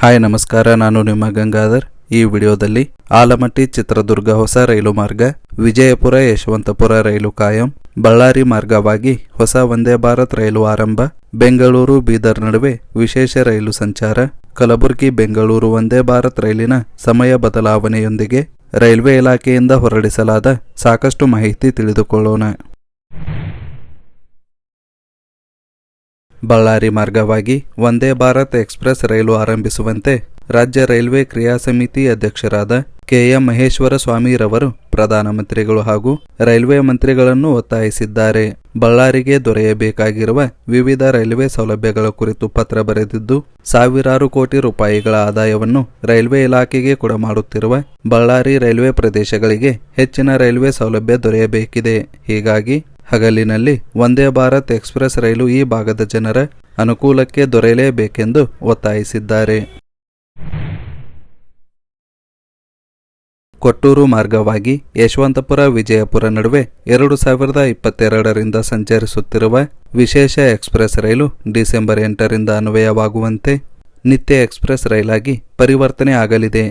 Hi, ನಮಸ್ಕಾರ. ನಾನು ನಿಮ್ಮ ಗಂಗಾಧರ್. ಈ ವಿಡಿಯೋದಲ್ಲಿ ಆಲಮಟ್ಟಿ ಚಿತ್ರದುರ್ಗ ಹೊಸ ರೈಲು ಮಾರ್ಗ, ವಿಜಯಪುರ ಯಶವಂತಪುರ ರೈಲು ಕಾಯಂ, ಬಳ್ಳಾರಿ ಮಾರ್ಗವಾಗಿ ಹೊಸ ವಂದೇ ಭಾರತ್ ರೈಲು ಆರಂಭ, ಬೆಂಗಳೂರು ಬೀದರ್ ನಡುವೆ ವಿಶೇಷ ರೈಲು ಸಂಚಾರ, ಕಲಬುರಗಿ ಬೆಂಗಳೂರು ವಂದೇ ಭಾರತ್ ರೈಲಿನ ಸಮಯ ಬದಲಾವಣೆಯೊಂದಿಗೆ ರೈಲ್ವೆ ಇಲಾಖೆಯಿಂದ ಹೊರಡಿಸಲಾದ ಸಾಕಷ್ಟು ಮಾಹಿತಿ ತಿಳಿದುಕೊಳ್ಳೋಣ. ಬಳ್ಳಾರಿ ಮಾರ್ಗವಾಗಿ ವಂದೇ ಭಾರತ್ ಎಕ್ಸ್ಪ್ರೆಸ್ ರೈಲು ಆರಂಭಿಸುವಂತೆ ರಾಜ್ಯ ರೈಲ್ವೆ ಕ್ರಿಯಾ ಸಮಿತಿ ಅಧ್ಯಕ್ಷರಾದ ಕೆಎಂ ಮಹೇಶ್ವರ ಸ್ವಾಮಿರವರು ಪ್ರಧಾನಮಂತ್ರಿಗಳು ಹಾಗೂ ರೈಲ್ವೆ ಮಂತ್ರಿಗಳನ್ನು ಒತ್ತಾಯಿಸಿದ್ದಾರೆ. ಬಳ್ಳಾರಿಗೆ ದೊರೆಯಬೇಕಾಗಿರುವ ವಿವಿಧ ರೈಲ್ವೆ ಸೌಲಭ್ಯಗಳ ಕುರಿತು ಪತ್ರ ಬರೆದಿದ್ದು, ಸಾವಿರಾರು ಕೋಟಿ ರೂಪಾಯಿಗಳ ಆದಾಯವನ್ನು ರೈಲ್ವೆ ಇಲಾಖೆಗೆ ಕೊಡಮಾಡುತ್ತಿರುವ ಬಳ್ಳಾರಿ ರೈಲ್ವೆ ಪ್ರದೇಶಗಳಿಗೆ ಹೆಚ್ಚಿನ ರೈಲ್ವೆ ಸೌಲಭ್ಯ ದೊರೆಯಬೇಕಿದೆ. ಹೀಗಾಗಿ ಹಗಲಿನಲ್ಲಿ ವಂದೇ ಭಾರತ್ ಎಕ್ಸ್ಪ್ರೆಸ್ ರೈಲು ಈ ಭಾಗದ ಜನರ ಅನುಕೂಲಕ್ಕೆ ದೊರೆಯಲೇಬೇಕೆಂದು ಒತ್ತಾಯಿಸಿದ್ದಾರೆ. ಕೊಟ್ಟೂರು ಮಾರ್ಗವಾಗಿ ಯಶವಂತಪುರ ವಿಜಯಪುರ ನಡುವೆ ಎರಡು ಸಾವಿರದ ಇಪ್ಪತ್ತೆರಡರಿಂದ ಸಂಚರಿಸುತ್ತಿರುವ ವಿಶೇಷ ಎಕ್ಸ್ಪ್ರೆಸ್ ರೈಲು ಡಿಸೆಂಬರ್ ಎಂಟರಿಂದ ಅನ್ವಯವಾಗುವಂತೆ ನಿತ್ಯ ಎಕ್ಸ್ಪ್ರೆಸ್ ರೈಲಾಗಿ ಪರಿವರ್ತನೆ ಆಗಲಿದೆ.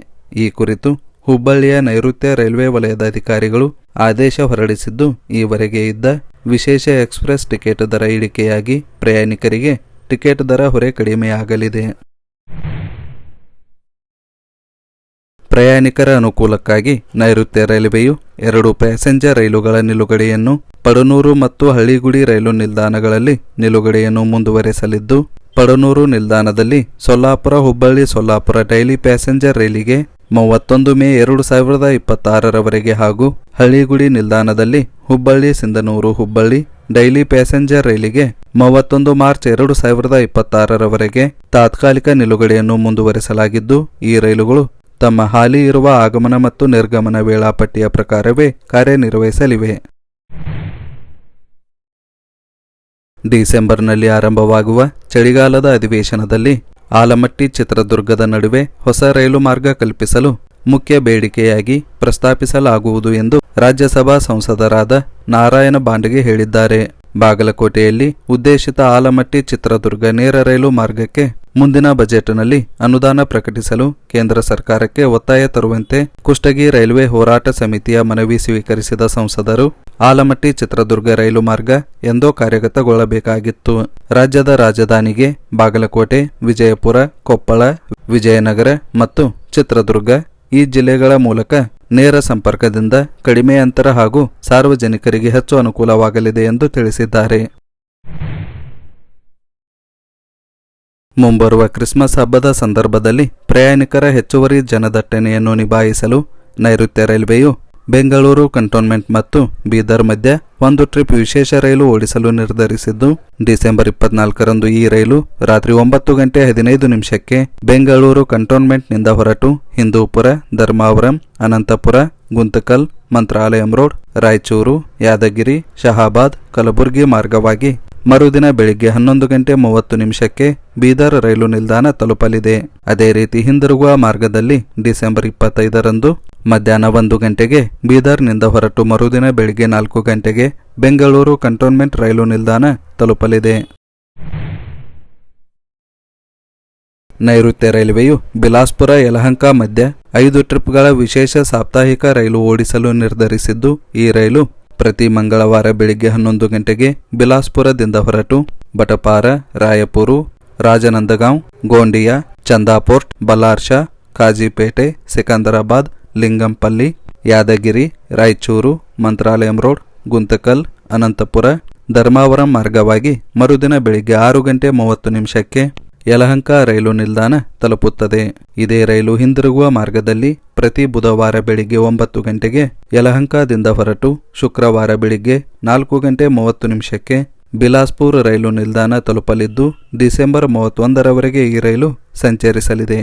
ಈ ಕುರಿತು ಹುಬ್ಬಳ್ಳಿಯ ನೈಋತ್ಯ ರೈಲ್ವೆ ವಲಯದ ಅಧಿಕಾರಿಗಳು ಆದೇಶ ಹೊರಡಿಸಿದ್ದು, ಈವರೆಗೆ ಇದ್ದ ವಿಶೇಷ ಎಕ್ಸ್ಪ್ರೆಸ್ ಟಿಕೆಟ್ ದರ ಇಳಿಕೆಯಾಗಿ ಪ್ರಯಾಣಿಕರಿಗೆ ಟಿಕೆಟ್ ದರ ಹೊರೆ ಕಡಿಮೆಯಾಗಲಿದೆ. ಪ್ರಯಾಣಿಕರ ಅನುಕೂಲಕ್ಕಾಗಿ ನೈಋತ್ಯ ರೈಲ್ವೆಯು ಎರಡು ಪ್ಯಾಸೆಂಜರ್ ರೈಲುಗಳ ನಿಲುಗಡೆಯನ್ನು ಪಡನೂರು ಮತ್ತು ಹಳ್ಳಿಗುಡಿ ರೈಲು ನಿಲ್ದಾಣಗಳಲ್ಲಿ ನಿಲುಗಡೆಯನ್ನು ಮುಂದುವರೆಸಲಿದ್ದು, ಪಡನೂರು ನಿಲ್ದಾಣದಲ್ಲಿ ಸೊಲ್ಲಾಪುರ ಹುಬ್ಬಳ್ಳಿ ಸೊಲ್ಲಾಪುರ ಡೈಲಿ ಪ್ಯಾಸೆಂಜರ್ ರೈಲಿಗೆ ಮೂವತ್ತೊಂದು ಮೇ ಎರಡು ಸಾವಿರದ ಇಪ್ಪತ್ತಾರರವರೆಗೆ ಹಾಗೂ ಹಳ್ಳಿಗುಡಿ ನಿಲ್ದಾಣದಲ್ಲಿ ಹುಬ್ಬಳ್ಳಿ ಸಿಂಧನೂರು ಹುಬ್ಬಳ್ಳಿ ಡೈಲಿ ಪ್ಯಾಸೆಂಜರ್ ರೈಲಿಗೆ ಮೂವತ್ತೊಂದು ಮಾರ್ಚ್ ಎರಡು ಸಾವಿರದ ಇಪ್ಪತ್ತಾರರವರೆಗೆ ತಾತ್ಕಾಲಿಕ ನಿಲುಗಡೆಯನ್ನು ಮುಂದುವರೆಸಲಾಗಿದ್ದು, ಈ ರೈಲುಗಳು ತಮ್ಮ ಹಾಲಿ ಇರುವ ಆಗಮನ ಮತ್ತು ನಿರ್ಗಮನ ವೇಳಾಪಟ್ಟಿಯ ಪ್ರಕಾರವೇ ಕಾರ್ಯನಿರ್ವಹಿಸಲಿವೆ. ಡಿಸೆಂಬರ್ನಲ್ಲಿ ಆರಂಭವಾಗುವ ಚಳಿಗಾಲದ ಅಧಿವೇಶನದಲ್ಲಿ ಆಲಮಟ್ಟಿ ಚಿತ್ರದುರ್ಗದ ನಡುವೆ ಹೊಸ ರೈಲು ಮಾರ್ಗ ಕಲ್ಪಿಸಲು ಮುಖ್ಯ ಬೇಡಿಕೆಯಾಗಿ ಪ್ರಸ್ತಾಪಿಸಲಾಗುವುದು ಎಂದು ರಾಜ್ಯಸಭಾ ಸಂಸದರಾದ ನಾರಾಯಣ ಬಾಂಡ್ಗೆ ಹೇಳಿದ್ದಾರೆ. ಬಾಗಲಕೋಟೆಯಲ್ಲಿ ಉದ್ದೇಶಿತ ಆಲಮಟ್ಟಿ ಚಿತ್ರದುರ್ಗ ನೇರ ರೈಲು ಮಾರ್ಗಕ್ಕೆ ಮುಂದಿನ ಬಜೆಟ್ನಲ್ಲಿ ಅನುದಾನ ಪ್ರಕಟಿಸಲು ಕೇಂದ್ರ ಸರ್ಕಾರಕ್ಕೆ ಒತ್ತಾಯ ತರುವಂತೆ ಕುಷ್ಟಗಿ ರೈಲ್ವೆ ಹೋರಾಟ ಸಮಿತಿಯ ಮನವಿ ಸ್ವೀಕರಿಸಿದ ಸಂಸದರು ಆಲಮಟ್ಟಿ ಚಿತ್ರದುರ್ಗ ರೈಲು ಮಾರ್ಗ ಎಂದೋ ಕಾರ್ಯಗತಗೊಳ್ಳಬೇಕಾಗಿತ್ತು. ರಾಜ್ಯದ ರಾಜಧಾನಿಗೆ ಬಾಗಲಕೋಟೆ, ವಿಜಯಪುರ, ಕೊಪ್ಪಳ, ವಿಜಯನಗರ ಮತ್ತು ಚಿತ್ರದುರ್ಗ ಈ ಜಿಲ್ಲೆಗಳ ಮೂಲಕ ನೇರ ಸಂಪರ್ಕದಿಂದ ಕಡಿಮೆ ಅಂತರ ಹಾಗೂ ಸಾರ್ವಜನಿಕರಿಗೆ ಹೆಚ್ಚು ಅನುಕೂಲವಾಗಲಿದೆ ಎಂದು ತಿಳಿಸಿದ್ದಾರೆ. ಮುಂಬರುವ ಕ್ರಿಸ್ಮಸ್ ಹಬ್ಬದ ಸಂದರ್ಭದಲ್ಲಿ ಪ್ರಯಾಣಿಕರ ಹೆಚ್ಚುವರಿ ಜನದಟ್ಟಣೆಯನ್ನು ನಿಭಾಯಿಸಲು ನೈಋತ್ಯ ರೈಲ್ವೆಯು ಬೆಂಗಳೂರು ಕಂಟೋನ್ಮೆಂಟ್ ಮತ್ತು ಬೀದರ್ ಮಧ್ಯೆ ಒಂದು ಟ್ರಿಪ್ ವಿಶೇಷ ರೈಲು ಓಡಿಸಲು ನಿರ್ಧರಿಸಿದ್ದು, ಡಿಸೆಂಬರ್ ಇಪ್ಪತ್ನಾಲ್ಕರಂದು ಈ ರೈಲು ರಾತ್ರಿ ಒಂಬತ್ತು ಗಂಟೆ ಹದಿನೈದು ನಿಮಿಷಕ್ಕೆ ಬೆಂಗಳೂರು ಕಂಟೋನ್ಮೆಂಟ್ನಿಂದ ಹೊರಟು ಹಿಂದೂಪುರ, ಧರ್ಮಾವರಂ, ಅನಂತಪುರ, ಗುಂತಕಲ್, ಮಂತ್ರಾಲಯಂ ರೋಡ್, ರಾಯಚೂರು, ಯಾದಗಿರಿ, ಶಹಾಬಾದ್, ಕಲಬುರಗಿ ಮಾರ್ಗವಾಗಿ ಮರುದಿನ ಬೆಳಿಗ್ಗೆ ಹನ್ನೊಂದು ಗಂಟೆ ಮೂವತ್ತು ನಿಮಿಷಕ್ಕೆ ಬೀದರ್ ರೈಲು ನಿಲ್ದಾಣ ತಲುಪಲಿದೆ. ಅದೇ ರೀತಿ ಹಿಂದಿರುಗುವ ಮಾರ್ಗದಲ್ಲಿ ಡಿಸೆಂಬರ್ ಇಪ್ಪತ್ತೈದರಂದು ಮಧ್ಯಾಹ್ನ ಒಂದು ಗಂಟೆಗೆ ಬೀದರ್ನಿಂದ ಹೊರಟು ಮರುದಿನ ಬೆಳಿಗ್ಗೆ ನಾಲ್ಕು ಗಂಟೆಗೆ ಬೆಂಗಳೂರು ಕಂಟೋನ್ಮೆಂಟ್ ರೈಲು ನಿಲ್ದಾಣ ತಲುಪಲಿದೆ. ನೈಋತ್ಯ ರೈಲ್ವೆಯು ಬಿಲಾಸ್ಪುರ ಯಲಹಂಕ ಮಧ್ಯೆ ಐದು ಟ್ರಿಪ್ಗಳ ವಿಶೇಷ ಸಾಪ್ತಾಹಿಕ ರೈಲು ಓಡಿಸಲು ನಿರ್ಧರಿಸಿದ್ದು, ಈ ರೈಲು ಪ್ರತಿ ಮಂಗಳವಾರ ಬೆಳಿಗ್ಗೆ ಹನ್ನೊಂದು ಗಂಟೆಗೆ ಬಿಲಾಸ್ಪುರದಿಂದ ಹೊರಟು ಬಟಪಾರ, ರಾಯಪುರು, ರಾಜನಂದಗಾಂವ್, ಗೋಂಡಿಯಾ, ಚಂದಾಪೋರ್ಟ್, ಬಲಾರ್ಷಾ, ಕಾಜಿಪೇಟೆ, ಸಿಕಂದರಾಬಾದ್, ಲಿಂಗಂಪಲ್ಲಿ, ಯಾದಗಿರಿ, ರಾಯಚೂರು, ಮಂತ್ರಾಲಯಂ ರೋಡ್, ಗುಂತಕಲ್, ಅನಂತಪುರ, ಧರ್ಮಾವರಂ ಮಾರ್ಗವಾಗಿ ಮರುದಿನ ಬೆಳಿಗ್ಗೆ ಆರು ಗಂಟೆ ಮೂವತ್ತು ನಿಮಿಷಕ್ಕೆ ಯಲಹಂಕ ರೈಲು ನಿಲ್ದಾಣ ತಲುಪುತ್ತದೆ. ಇದೇ ರೈಲು ಹಿಂದಿರುಗುವ ಮಾರ್ಗದಲ್ಲಿ ಪ್ರತಿ ಬುಧವಾರ ಬೆಳಿಗ್ಗೆ ಒಂಬತ್ತು ಗಂಟೆಗೆ ಯಲಹಂಕದಿಂದ ಹೊರಟು ಶುಕ್ರವಾರ ಬೆಳಿಗ್ಗೆ ನಾಲ್ಕು ಗಂಟೆ ಮೂವತ್ತು ನಿಮಿಷಕ್ಕೆ ಬಿಲಾಸ್ಪುರ್ ರೈಲು ನಿಲ್ದಾಣ ತಲುಪಲಿದ್ದು, ಡಿಸೆಂಬರ್ ಮೂವತ್ತೊಂದರವರೆಗೆ ಈ ರೈಲು ಸಂಚರಿಸಲಿದೆ.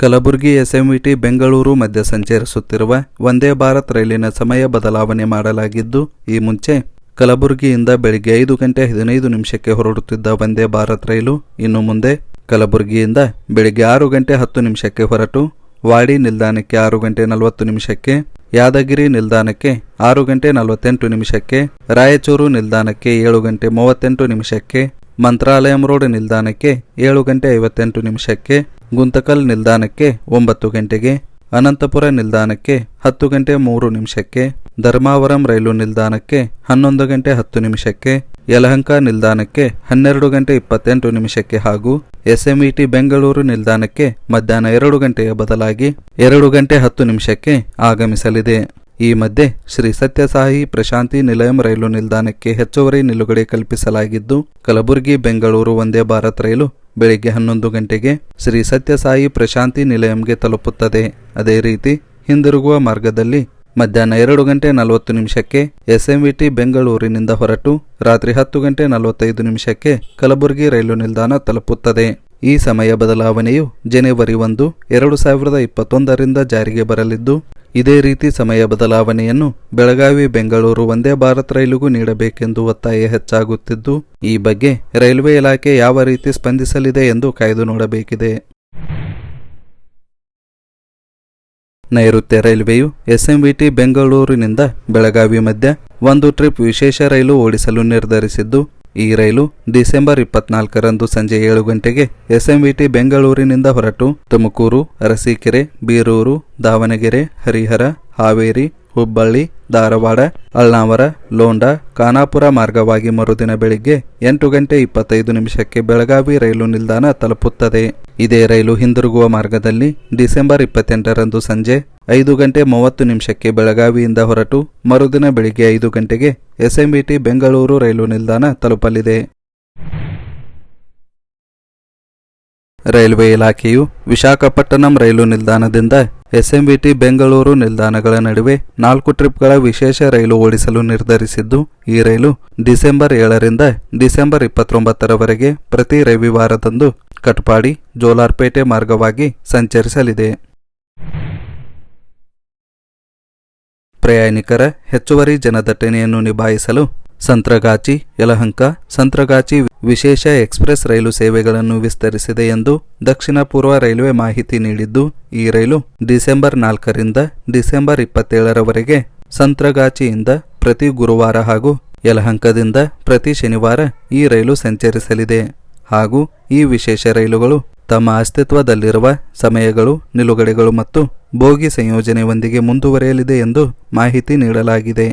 ಕಲಬುರಗಿ ಎಸ್ಎಂಇಟಿ ಬೆಂಗಳೂರು ಮಧ್ಯೆ ಸಂಚರಿಸುತ್ತಿರುವ ವಂದೇ ಭಾರತ್ ರೈಲಿನ ಸಮಯ ಬದಲಾವಣೆ ಮಾಡಲಾಗಿದ್ದು, ಈ ಮುಂಚೆ ಕಲಬುರಗಿಯಿಂದ ಬೆಳಿಗ್ಗೆ ಐದು ಗಂಟೆ ಹದಿನೈದು ನಿಮಿಷಕ್ಕೆ ಹೊರಡುತ್ತಿದ್ದ ವಂದೇ ಭಾರತ್ ರೈಲು ಇನ್ನು ಮುಂದೆ ಕಲಬುರಗಿಯಿಂದ ಬೆಳಿಗ್ಗೆ ಆರು ಗಂಟೆ ಹತ್ತು ನಿಮಿಷಕ್ಕೆ ಹೊರಟು, ವಾಡಿ ನಿಲ್ದಾಣಕ್ಕೆ ಆರು ಗಂಟೆ ನಲವತ್ತು ನಿಮಿಷಕ್ಕೆ, ಯಾದಗಿರಿ ನಿಲ್ದಾಣಕ್ಕೆ ಆರು ಗಂಟೆ ನಲವತ್ತೆಂಟು ನಿಮಿಷಕ್ಕೆ, ರಾಯಚೂರು ನಿಲ್ದಾಣಕ್ಕೆ ಏಳು ಗಂಟೆ ಮೂವತ್ತೆಂಟು ನಿಮಿಷಕ್ಕೆ, ಮಂತ್ರಾಲಯಂ ರೋಡ್ ನಿಲ್ದಾಣಕ್ಕೆ ಏಳು ಗಂಟೆ ಐವತ್ತೆಂಟು ನಿಮಿಷಕ್ಕೆ, ಗುಂತಕಲ್ ನಿಲ್ದಾಣಕ್ಕೆ ಒಂಬತ್ತು ಗಂಟೆಗೆ ಅನಂತಪುರ ನಿಲ್ದಾಣಕ್ಕೆ ಹತ್ತು ಗಂಟೆ ಮೂರು ನಿಮಿಷಕ್ಕೆ, ಧರ್ಮಾವರಂ ರೈಲು ನಿಲ್ದಾಣಕ್ಕೆ ಹನ್ನೊಂದು ಗಂಟೆ ಹತ್ತು ನಿಮಿಷಕ್ಕೆ, ಯಲಹಂಕ ನಿಲ್ದಾಣಕ್ಕೆ ಹನ್ನೆರಡು ಗಂಟೆ ಇಪ್ಪತ್ತೆಂಟು ನಿಮಿಷಕ್ಕೆ ಹಾಗೂ ಎಸ್ಎಂಇಟಿ ಬೆಂಗಳೂರು ನಿಲ್ದಾಣಕ್ಕೆ ಮಧ್ಯಾಹ್ನ ಎರಡು ಗಂಟೆಯ ಬದಲಾಗಿ ಎರಡು ಗಂಟೆ ಹತ್ತು ನಿಮಿಷಕ್ಕೆ ಆಗಮಿಸಲಿದೆ. ಈ ಮಧ್ಯೆ ಶ್ರೀ ಸತ್ಯಸಾಯಿ ಪ್ರಶಾಂತಿ ನಿಲಯಂ ರೈಲು ನಿಲ್ದಾಣಕ್ಕೆ ಹೆಚ್ಚುವರಿ ನಿಲುಗಡೆ ಕಲ್ಪಿಸಲಾಗಿದ್ದು, ಕಲಬುರಗಿ ಬೆಂಗಳೂರು ವಂದೇ ಭಾರತ್ ರೈಲು ಬೆಳಿಗ್ಗೆ ಹನ್ನೊಂದು ಗಂಟೆಗೆ ಶ್ರೀ ಸತ್ಯಸಾಯಿ ಪ್ರಶಾಂತಿ ನಿಲಯಂಗೆ ತಲುಪುತ್ತದೆ. ಅದೇ ರೀತಿ ಹಿಂದಿರುಗುವ ಮಾರ್ಗದಲ್ಲಿ ಮಧ್ಯಾಹ್ನ ಎರಡು ಗಂಟೆ ನಲವತ್ತು ನಿಮಿಷಕ್ಕೆ ಎಸ್ಎಂವಿಟಿ ಬೆಂಗಳೂರಿನಿಂದ ಹೊರಟು ರಾತ್ರಿ ಹತ್ತು ಗಂಟೆ ನಲವತ್ತೈದು ನಿಮಿಷಕ್ಕೆ ಕಲಬುರಗಿ ರೈಲು ನಿಲ್ದಾಣ ತಲುಪುತ್ತದೆ. ಈ ಸಮಯ ಬದಲಾವಣೆಯು ಜನವರಿ ಒಂದು, ಎರಡು ಸಾವಿರದ ಇಪ್ಪತ್ತೊಂದರಿಂದ ಜಾರಿಗೆ ಬರಲಿದ್ದು ಇದೇ ರೀತಿ ಸಮಯ ಬದಲಾವಣೆಯನ್ನು ಬೆಳಗಾವಿ ಬೆಂಗಳೂರು ಒಂದೇ ಭಾರತ್ ರೈಲಿಗೂ ನೀಡಬೇಕೆಂದು ಒತ್ತಾಯ ಹೆಚ್ಚಾಗುತ್ತಿದ್ದು, ಈ ಬಗ್ಗೆ ರೈಲ್ವೆ ಇಲಾಖೆ ಯಾವ ರೀತಿ ಸ್ಪಂದಿಸಲಿದೆ ಎಂದು ಕಾಯ್ದು ನೋಡಬೇಕಿದೆ. ನೈಋತ್ಯ ರೈಲ್ವೆಯು ಎಸ್ಎಂವಿಟಿ ಬೆಂಗಳೂರಿನಿಂದ ಬೆಳಗಾವಿ ಮಧ್ಯ ಒಂದು ಟ್ರಿಪ್ ವಿಶೇಷ ರೈಲು ಓಡಿಸಲು ನಿರ್ಧರಿಸಿದ್ದು ಈ ರೈಲು ಡಿಸೆಂಬರ್ ಇಪ್ಪತ್ನಾಲ್ಕರಂದು ಸಂಜೆ ಏಳು ಗಂಟೆಗೆ ಎಸ್ಎಂವಿಟಿ ಬೆಂಗಳೂರಿನಿಂದ ಹೊರಟು ತುಮಕೂರು, ಅರಸೀಕೆರೆ, ಬೀರೂರು, ದಾವಣಗೆರೆ, ಹರಿಹರ, ಹಾವೇರಿ, ಹುಬ್ಬಳ್ಳಿ, ಧಾರವಾಡ, ಅಳ್ನಾವರ, ಲೋಂಡ, ಖಾನಾಪುರ ಮಾರ್ಗವಾಗಿ ಮರುದಿನ ಬೆಳಿಗ್ಗೆ ಎಂಟು ಗಂಟೆ ಇಪ್ಪತ್ತೈದು ನಿಮಿಷಕ್ಕೆ ಬೆಳಗಾವಿ ರೈಲು ನಿಲ್ದಾಣ ತಲುಪುತ್ತದೆ. ಇದೇ ರೈಲು ಹಿಂದಿರುಗುವ ಮಾರ್ಗದಲ್ಲಿ ಡಿಸೆಂಬರ್ ಇಪ್ಪತ್ತೆಂಟರಂದು ಸಂಜೆ ಐದು ಗಂಟೆ ಮೂವತ್ತು ನಿಮಿಷಕ್ಕೆ ಬೆಳಗಾವಿಯಿಂದ ಹೊರಟು ಮರುದಿನ ಬೆಳಿಗ್ಗೆ ಐದು ಗಂಟೆಗೆ ಎಸ್ಎಂಬಿಟಿ ಬೆಂಗಳೂರು ರೈಲು ನಿಲ್ದಾಣ ತಲುಪಲಿದೆ. ರೈಲ್ವೆ ಇಲಾಖೆಯು ವಿಶಾಖಪಟ್ಟಣಂ ರೈಲು ನಿಲ್ದಾಣದಿಂದ ಎಸ್ಎಂಬಿಟಿ ಬೆಂಗಳೂರು ನಿಲ್ದಾಣಗಳ ನಡುವೆ ನಾಲ್ಕು ಟ್ರಿಪ್ಗಳ ವಿಶೇಷ ರೈಲು ಓಡಿಸಲು ನಿರ್ಧರಿಸಿದ್ದು, ಈ ರೈಲು ಡಿಸೆಂಬರ್ ಏಳರಿಂದ ಡಿಸೆಂಬರ್ ಇಪ್ಪತ್ತೊಂಬತ್ತರವರೆಗೆ ಪ್ರತಿ ರವಿವಾರದಂದು ಕಟ್ಪಾಡಿ, ಜೋಲಾರ್ಪೇಟೆ ಮಾರ್ಗವಾಗಿ ಸಂಚರಿಸಲಿದೆ. ಪ್ರಯಾಣಿಕರ ಹೆಚ್ಚುವರಿ ಜನದಟ್ಟಣೆಯನ್ನು ನಿಭಾಯಿಸಲು ಸಂತ್ರಗಾಚಿ ಯಲಹಂಕ, ಸಂತ್ರಗಾಚಿ ವಿಶೇಷ ಎಕ್ಸ್ಪ್ರೆಸ್ ರೈಲು ಸೇವೆಗಳನ್ನು ವಿಸ್ತರಿಸಿದೆ ಎಂದು ದಕ್ಷಿಣ ಪೂರ್ವ ರೈಲ್ವೆ ಮಾಹಿತಿ ನೀಡಿದ್ದು, ಈ ರೈಲು ಡಿಸೆಂಬರ್ ನಾಲ್ಕರಿಂದ ಡಿಸೆಂಬರ್ ಇಪ್ಪತ್ತೇಳರವರೆಗೆ ಸಂತ್ರಗಾಚಿಯಿಂದ ಪ್ರತಿ ಗುರುವಾರ ಹಾಗೂ ಯಲಹಂಕದಿಂದ ಪ್ರತಿ ಶನಿವಾರ ಈ ರೈಲು ಸಂಚರಿಸಲಿದೆ ಹಾಗೂ ಈ ವಿಶೇಷ ರೈಲುಗಳು ತಮ್ಮ ಅಸ್ತಿತ್ವದಲ್ಲಿರುವ ಸಮಯಗಳು ನಿಲುಗಡೆಗಳು ಮತ್ತು ಬೋಗಿ ಸಂಯೋಜನೆಯೊಂದಿಗೆ ಮುಂದುವರೆಯಲಿದೆ ಎಂದು ಮಾಹಿತಿ ನೀಡಲಾಗಿದೆ.